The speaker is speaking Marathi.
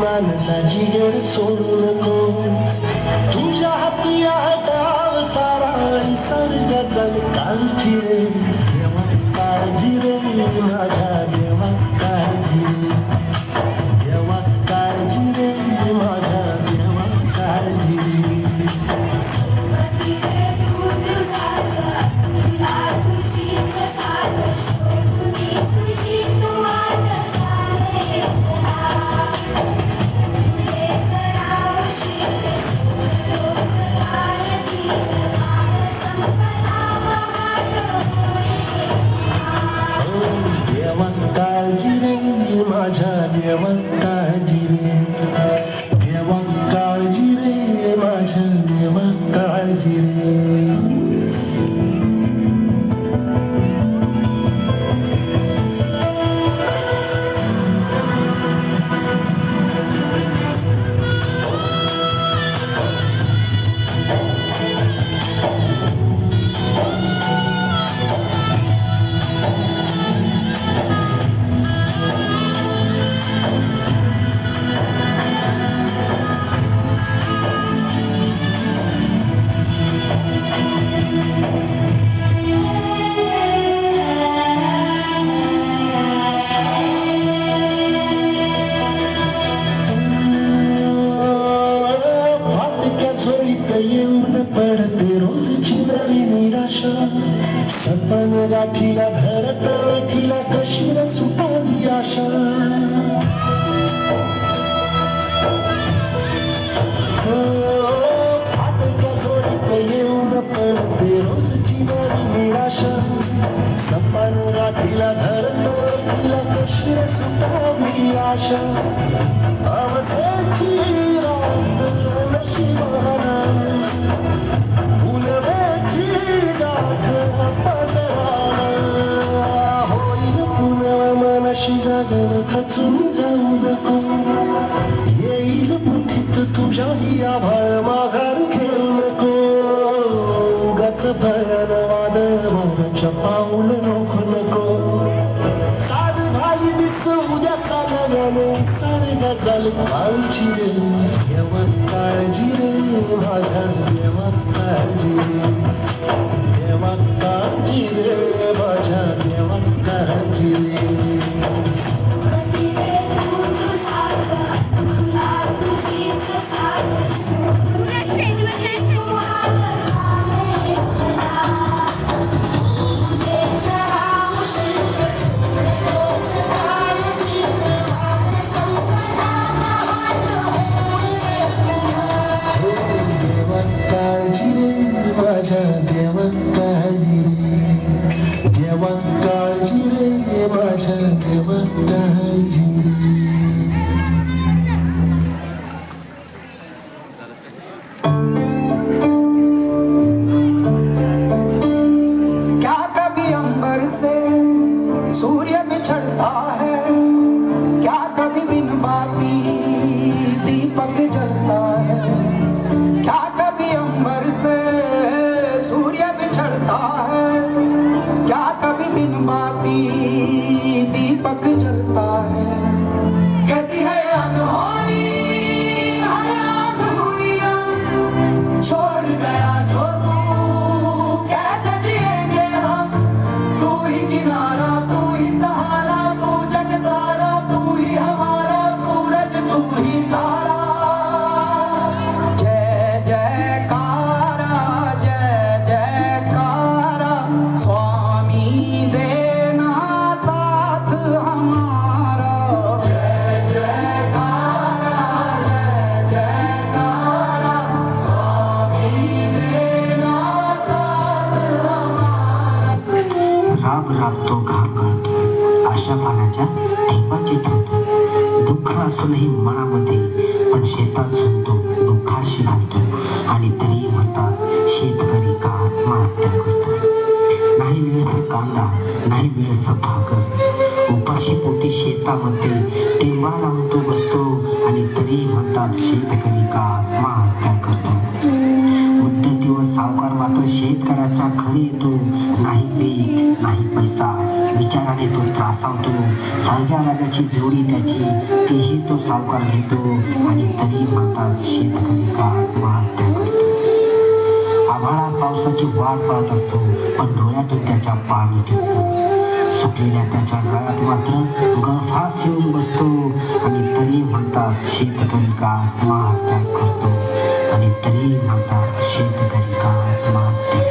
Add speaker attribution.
Speaker 1: 眼差しがそんな声 येऊन पडते रोज नवी निराशा. सपन गाठीला धरत वेठीला कशी न सुटावी आशा. हो, फाटक्या येऊन पडते रोजची नवी निराशा. सपन गाठीला धरत वेठीला कशी न सुटावी आशा. उद्याचा नव्याने सारे गजाल काळजी रे देवा काळजी रे माझ्या देवा काळजी रे रे
Speaker 2: दीपक जलता है। कैसी है अनहोनी?
Speaker 3: राब राबतो घाबरतो. अशा पाण्याच्या थेंबाची ठेवतो दुःख असूनही मनामध्ये पण शेतात सुनतो दुःखाशी घालतो. आणि तरी म्हणतात शेतकरी का आत्महत्या करतो? नाही वेळेस कांदा नाही वेळेस भाकर उपाशी पोटी शेतामध्ये टेंबा लावून तो बसतो आणि तरी म्हणतात शेतकरी का आत्महत्या करतो? मुद्दतीवर सावकार मात्र शेतकऱ्याच्या घरी येतो नाही पीक नाही पैसा. विचाराने तो त्रासावतो. सांजा राजाची जोडी त्याची तेही तो सावकार घेतो आणि तरी म्हणतात शेतकरी का आत्महत्या करतो. आभाळात पावसाची वाट पाहत असतो पण डोळ्यातून त्याच्या पाणी टिकतो सुटलेल्या त्याच्या गळ्यात मात्र गळफास येऊन बसतो आणि तरी म्हणतात शेतकरी का आत्महत्या करतो. 借りたりなんか教えてたりが集まって